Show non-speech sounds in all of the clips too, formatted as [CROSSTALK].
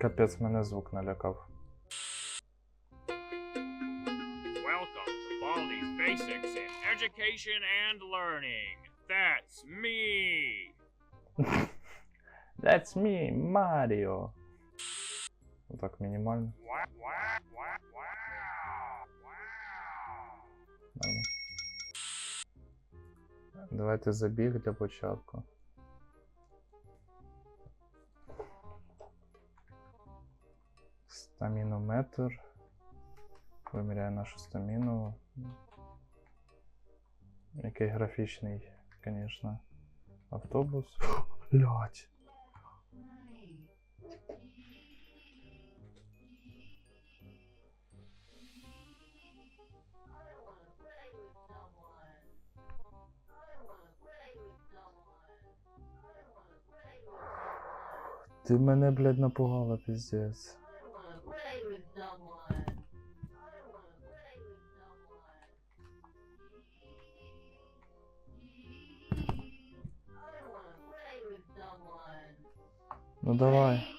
Капець мене звук налякав. Welcome to Baldi's Basics in Education and Learning. That's me. That's me, Mario. Так, мінімально. Нормально. Давайте забіг для початку. Стамінометр. Виміряє нашу стаміну. Який графічний, звісно, автобус. Блять. Ти мене, блядь, напугала, піздець. Ну давай.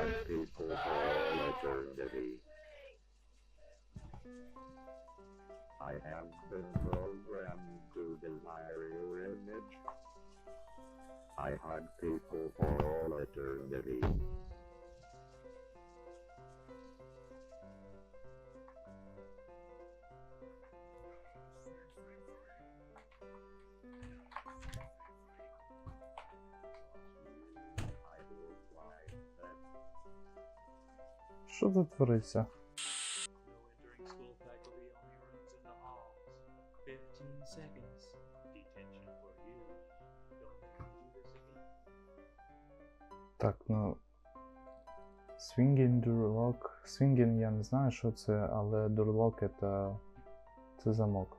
hunt people for all eternity. I have been programmed to desire your image. I hunt people for all eternity. Do this again. Так, ну. Swinging Durlock. Swinging я не знаю, що це, але Durlock це. Це замок.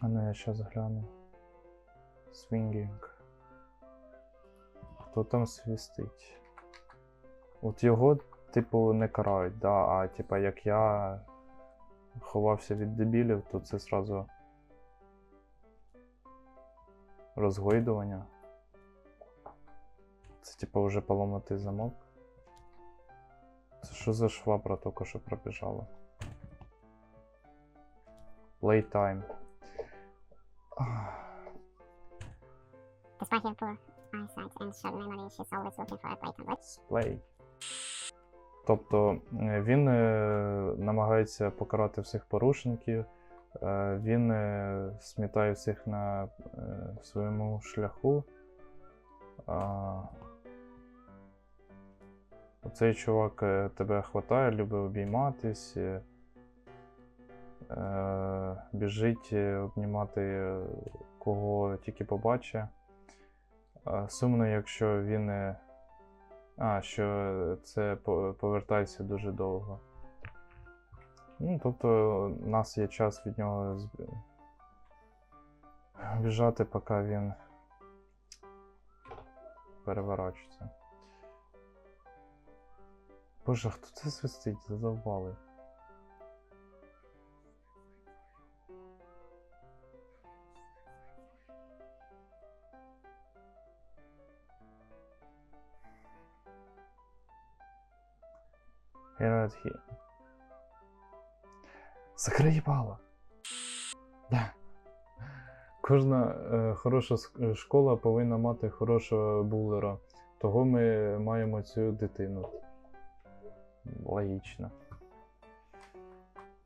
А ну я щас гляну. Swinging. Хто там свістить? От його, типу, не карають, да, а типа як я ховався від дебілів, то це зразу розгойдування. Це типа вже поламатий замок. Це що за швабра тільки що пробіжала? Playtime. Despite her poor eyesight and short memory, she's always looking for a playtime. Let's Play. Тобто е, він е, намагається покарати всіх порушників, е, він смітає всіх на своєму шляху. А, Оцей чувак тебе хватає, любить обійматись, біжить обнімати кого тільки побачить. Сумно, якщо він. А, що це повертається дуже довго. Ну, тобто, у нас є час від нього біжати, поки він переворачується. Боже, хто це свистить? Задовбали. Here he. Закрий їбало. Да. Кожна е, хороша школа повинна мати хорошого булера. Того ми маємо цю дитину. Логічно.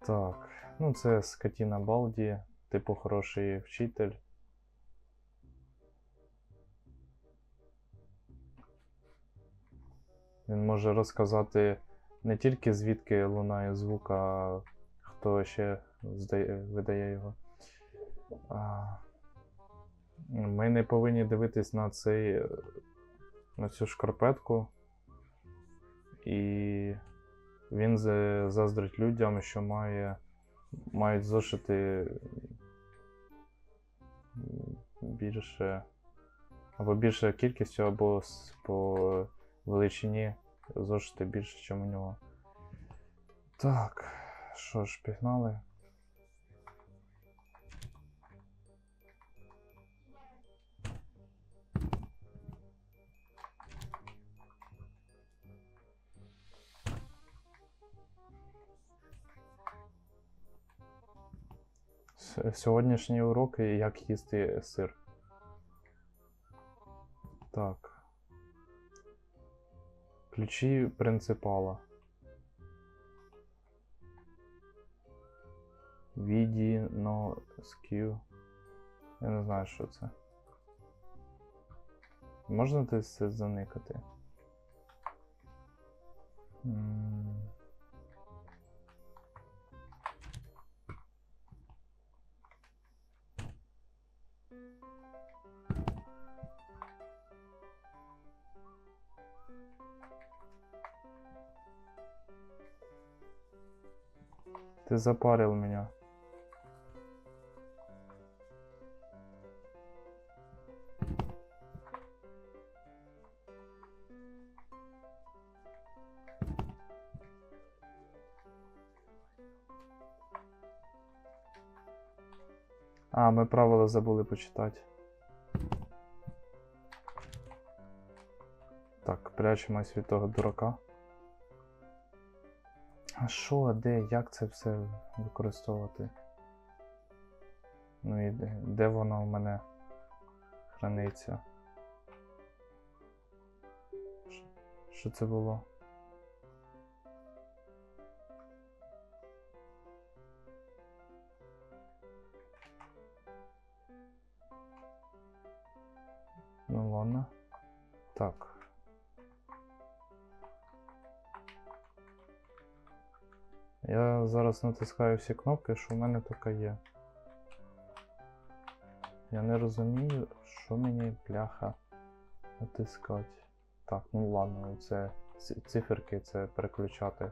Так. Ну, це скотіна Балді, типу хороший вчитель. Він може розказати не тільки звідки лунає звук, а хто ще видає його. Ми не повинні дивитись на цей, на цю шкарпетку. І він заздрить людям, що має, мають зошити більше. Або більше кількістю, або по величині зошити більше, ніж у нього. Так, що ж, пігнали. Сьогоднішні уроки як їсти сир. Так. Ключі принципала. Відіно скю. Я не знаю, що це. Можна це заникати? М. Ты запарил меня. А, ми правила забули почитати. Так, прячемось від того дурака. А що, де, як це все використовувати? Ну і де, де воно в мене храниться? Що- це було? Зараз натискаю всі кнопки, що в мене таке є. Я не розумію, що мені бляха натискати. Так, ну ладно, це циферки, це переключати.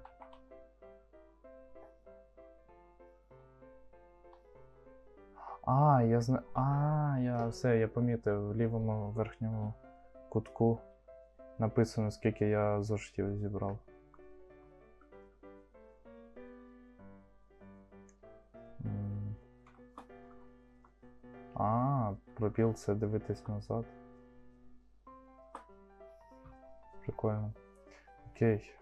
А, я знаю. А, я все, я помітив, в лівому верхньому кутку написано, скільки я зошитів зібрав. А, пробіл це дивитись назад. Прикольно. Окей.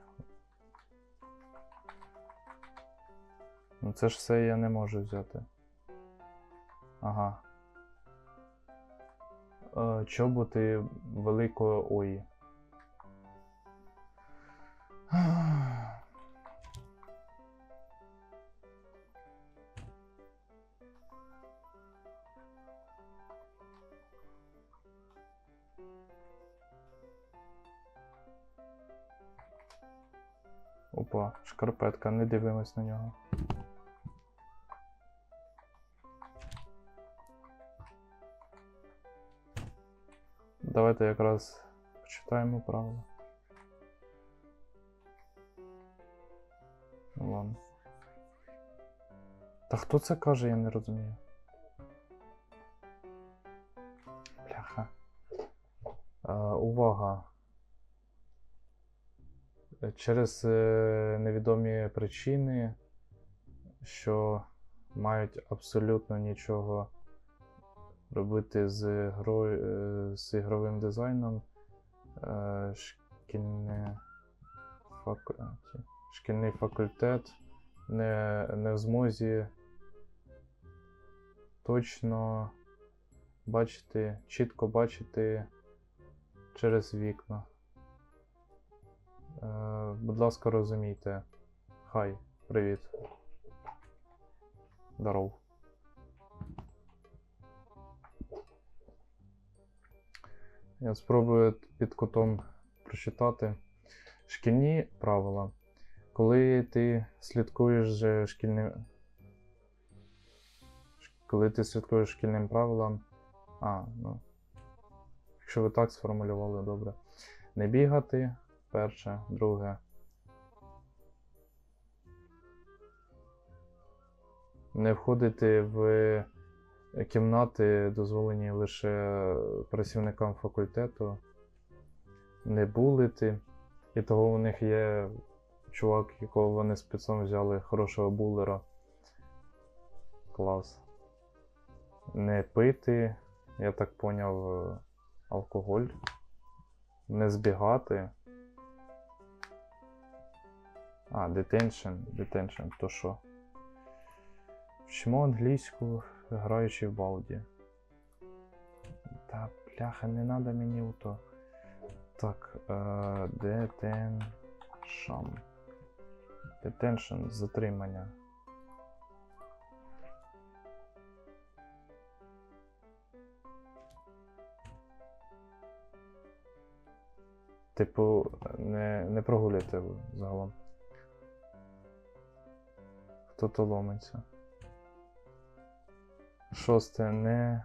Ну це ж все я не можу взяти. Ага. Е, чоботи великої ої. Опа, шкарпетка, не дивимось на нього. Давайте якраз почитаємо правила. Ну ладно. Та хто це каже, я не розумію. Увага. Е, Через е, невідомі причини, що мають абсолютно нічого робити з грою, е, з ігровим дизайном, шкільне шкільний факультет не, не в змозі точно бачити, чітко бачити через вікна. Е, будь ласка, розумійте. Хай, привіт. Здоров. Я спробую під кутом прочитати. Шкільні правила. Коли ти слідкуєш за шкільним. Коли ти слідкуєш шкільним правилам. А, ну. Якщо ви так сформулювали, добре. Не бігати. Перше, друге. Не входити в кімнати, дозволені лише працівникам факультету. Не булити. І того у них є чувак, якого вони спецом взяли хорошого булера. Клас. Не пити, я так поняв, алкоголь. Не збігати. А, detention, detention, то що? Вчимо англійську, граючи в балді. Та бляха, не надо мені у то. Так, е, detention. Detention, затримання. Типу, не, не прогулюйте загалом. Хто то ломиться. Шосте, не.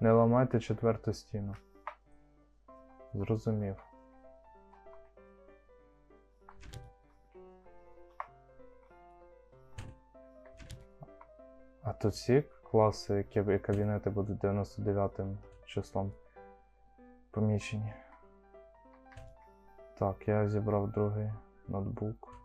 Не ламайте четверту стіну. Зрозумів. А тут всі класи, які кабінети будуть 99 числом поміщені. Так, я зібрав другий ноутбук.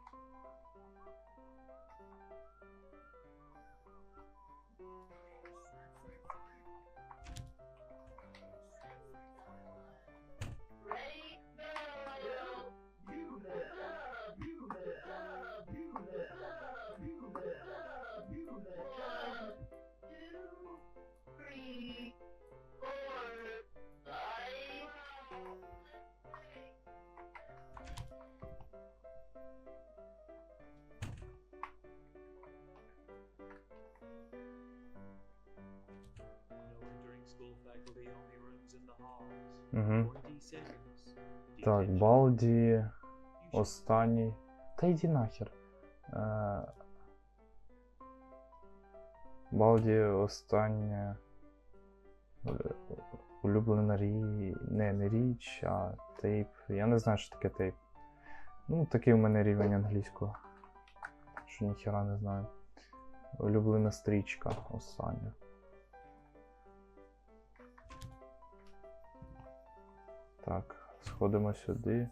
Угу. Так, Балді. Останній. Та йди нахер. Е... Балді останнє. е, Улюблена річ. Не, не річ, а тейп. Я не знаю, що таке тейп. Ну, такий у мене рівень англійського. Що ніхіра не знаю. Улюблена стрічка остання. Так, сходимо сюди.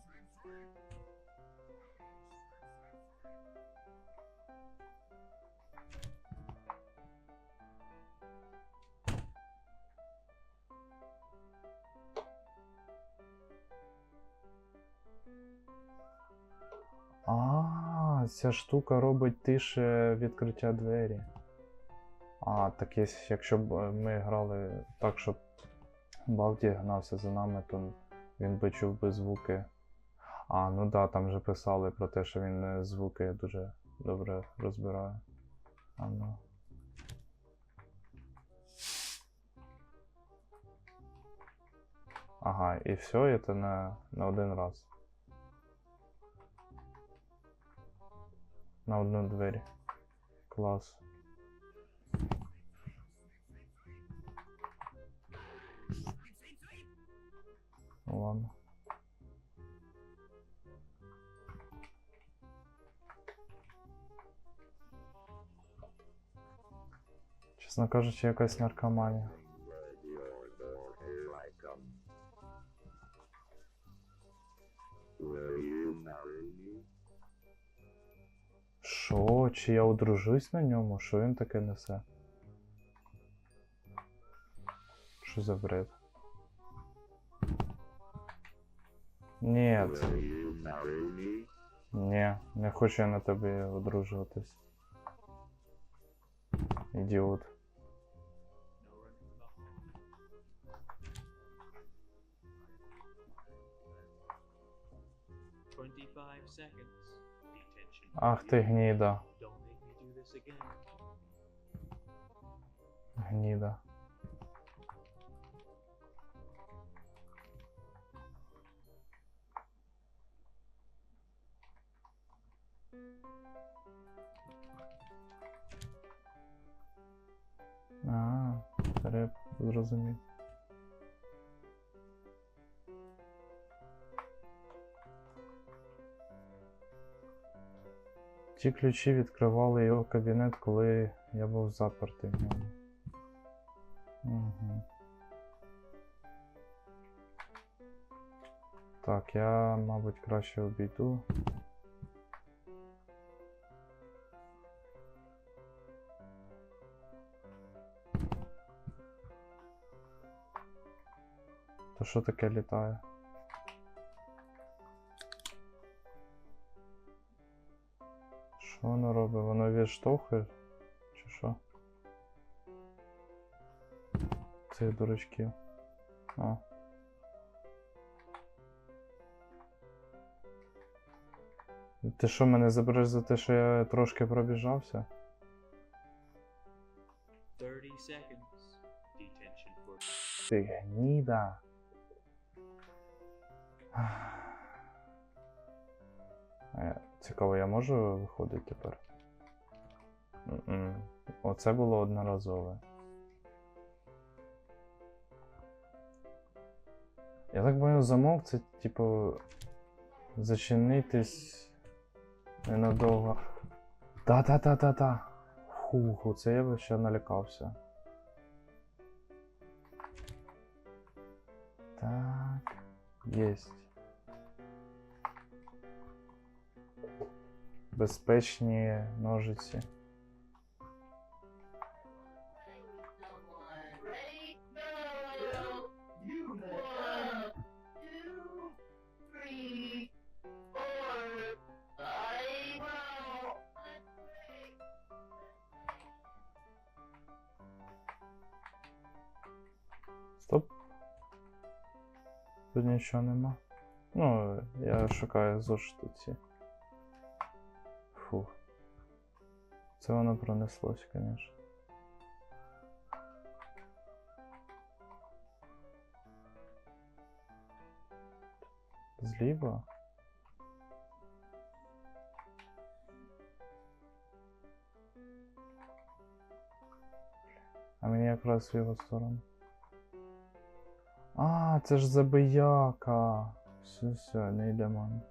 А, ця штука робить тише відкриття двері. А, так якщо б е, ми грали так, щоб Балді гнався за нами, то він би чув би звуки. А, ну да, там вже писали про те, що він е, звуки дуже добре розбирає. А ну. Ага, і все, це на, на один раз. На одну двері. Клас. Ладно. Чесно кажучи, якась наркоманія. Що? Чи я одружусь на ньому? Що він таке несе? Що за бред? Ні, Will you marry me? ні, не хочу я на тобі одружуватись. Ідіот. No running in the А, реп, зрозумів. Ті ключі відкривали його кабінет, коли я був запертий. Угу. Так, я, мабуть, краще обійду. Що таке літає? Що воно робить? Воно відштовхує? Чи що? Цих дурачків. А. Ти що, мене забереш за те, що я трошки пробіжався? 30 seconds. Detention for Ти гніда. Цікаво, я можу виходити тепер? Оце було одноразове. Я так понял, замок це, типу, зачинитись ненадовго. Та-та-та-та-та. Фуху, це я би ще налякався. Так, єсть. Безпечні ножиці. Стоп. Тут нічого нема. Ну, я шукаю зошити ці. Це воно пронеслось, звісно. Зліва? А мені якраз в його сторону. А, це ж забияка. Все, все, не йдемо.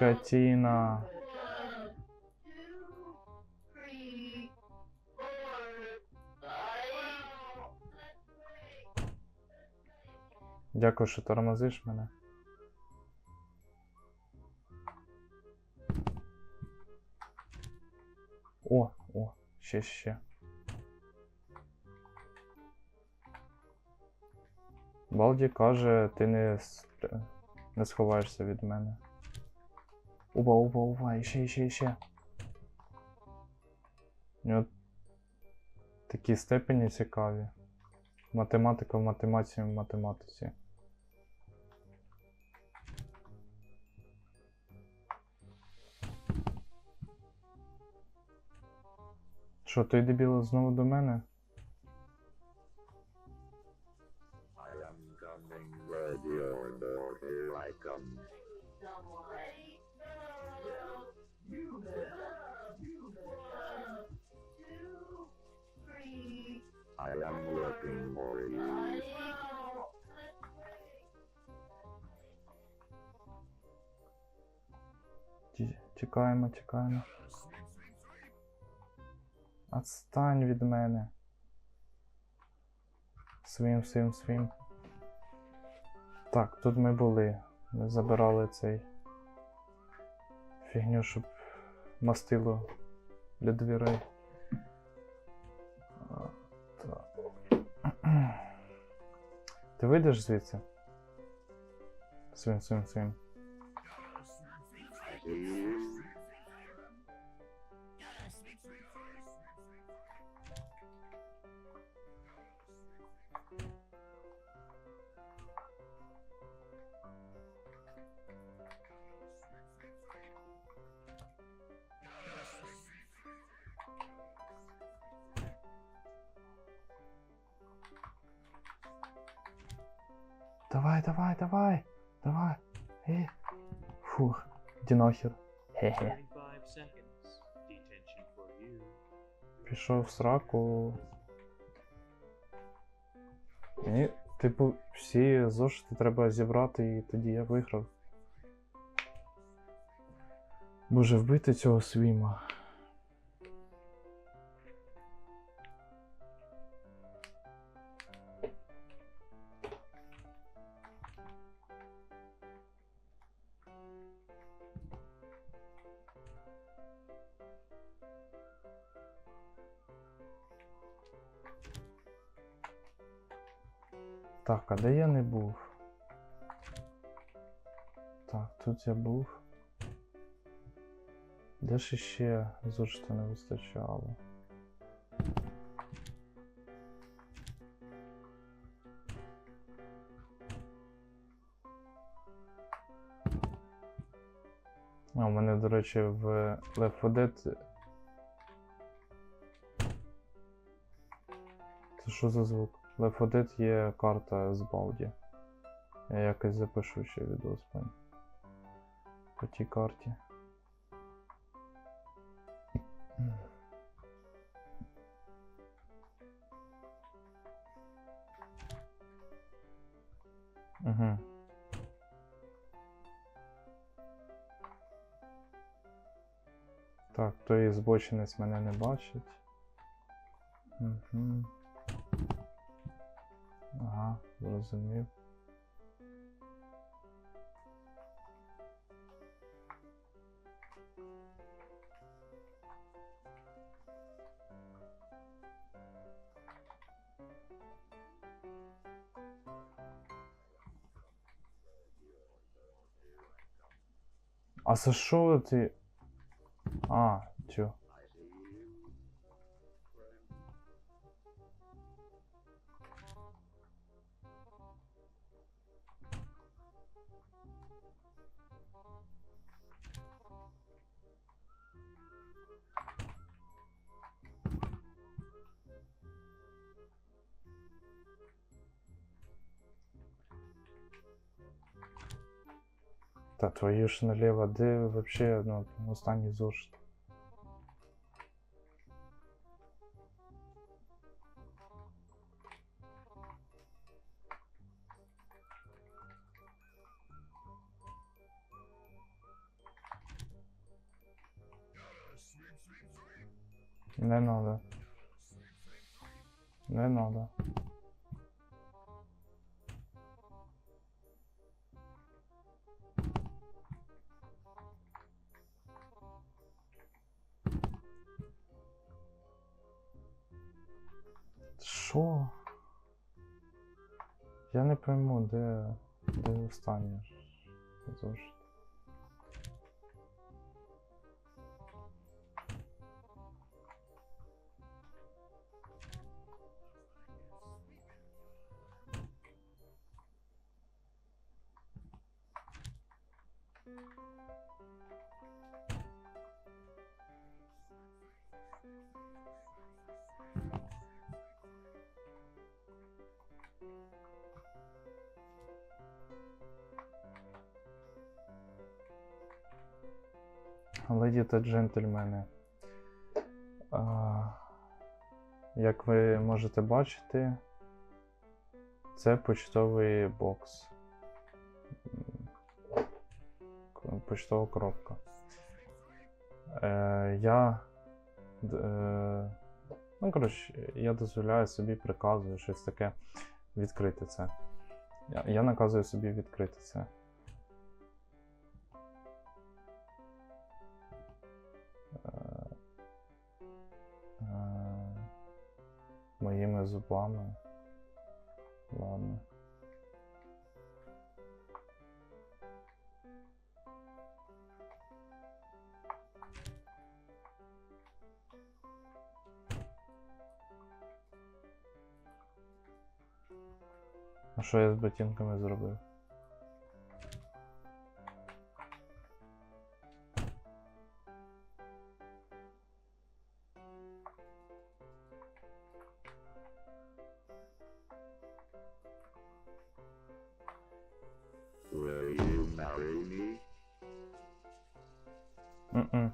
Скотина. Дякую, що тормозиш мене. О, о, ще ще. Балді каже, ти не, не сховаєшся від мене. Опа, опа, опа, іще, іще, іще. Такі степені цікаві. Математика в математиці в математиці. Що, той дебіл знову до мене? Тікаємо, тікаємо. Отстань від мене. Своїм, своїм, своїм. Так, тут ми були. Ми забирали цей фігню, щоб мастило для дверей. Ти вийдеш звідси? Своїм, своїм, своїм. Нахер. Хе-хе. 35 seconds. Detention for you. Пішов в сраку. Мені, типу, всі зошити треба зібрати, і тоді я виграв. Боже, вбити цього свіма. Так, а де я не був? Так, тут я був. Де ж іще зошита не вистачало? А, у мене, до речі, в Left 4 Dead. Це що за звук? В Left 4 є карта з Балді. Я якось запишу ще відос по, по тій карті. Угу. Так, той збочинець мене не бачить. Угу. Ага, зрозумів. А за що ти? А, чо? Та твою ж наліво, де вообще ну, останній зошит? Не надо. Не надо. Що? Я не пойму, де, де останнє ж Леді та джентльмени. Як ви можете бачити, це почтовий бокс. Почтова коробка. Е, я. Е, ну, коротше, я дозволяю собі, приказую щось таке відкрити це. Я, я наказую собі відкрити це. Е, е, моїми зубами. Ладно. А що я з ботинками зробив? Will you marry me? М-м.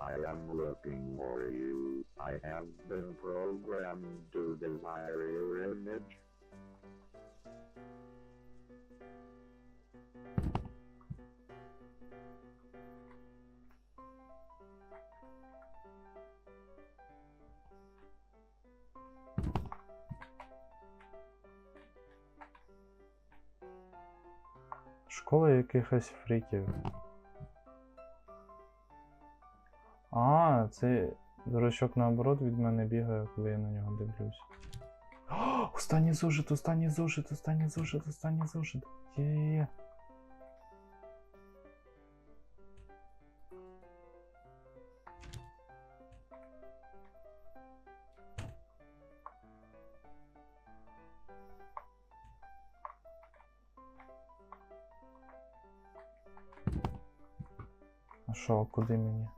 I am looking for you. I have been programmed to desire your image. Школа якихось фріків. А, це дурачок наоборот від мене бігає, коли я на нього дивлюсь. О, [GASPS] останній зошит, останній зошит, останній зошит, останній зошит. Є-є-є. А що, куди мені?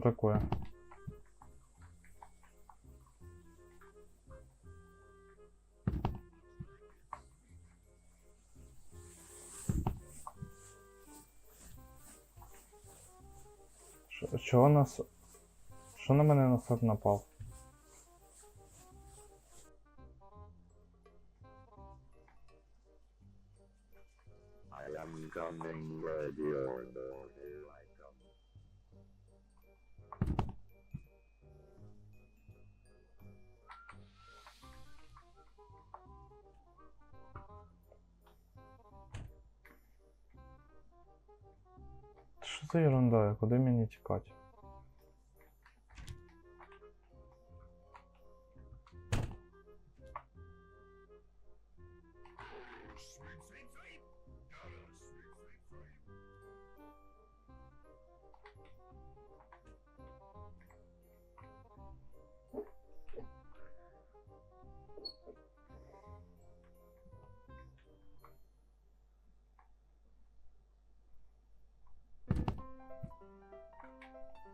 Таке? Що- Чого нас. Що на мене носок напав? За? Куди мені тікати?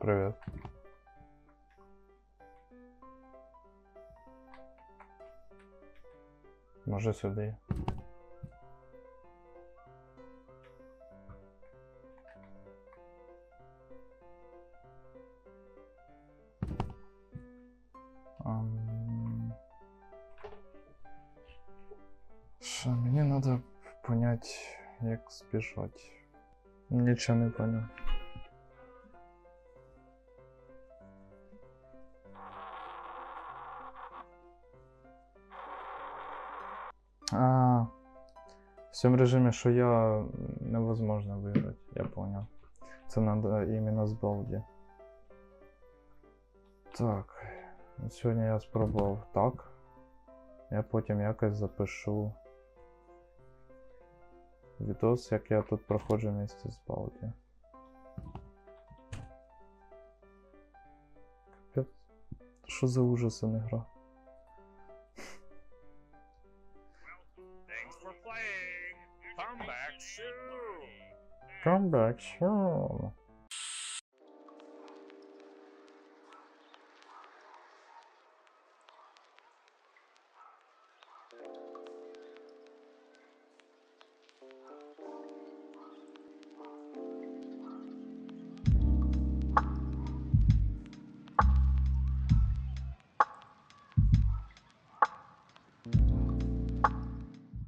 Привіт. Може сюди. Що, мені треба понять, як збіжати. Нічого не понял. А, в цьому режимі, що я невозможно виграти, я понял. Це надо іменно з балді. Так. Сьогодні я спробував так. Я потім якось запишу відос, як я тут проходжу місце з балді. Капець. Що за ужасна гра? Come back soon.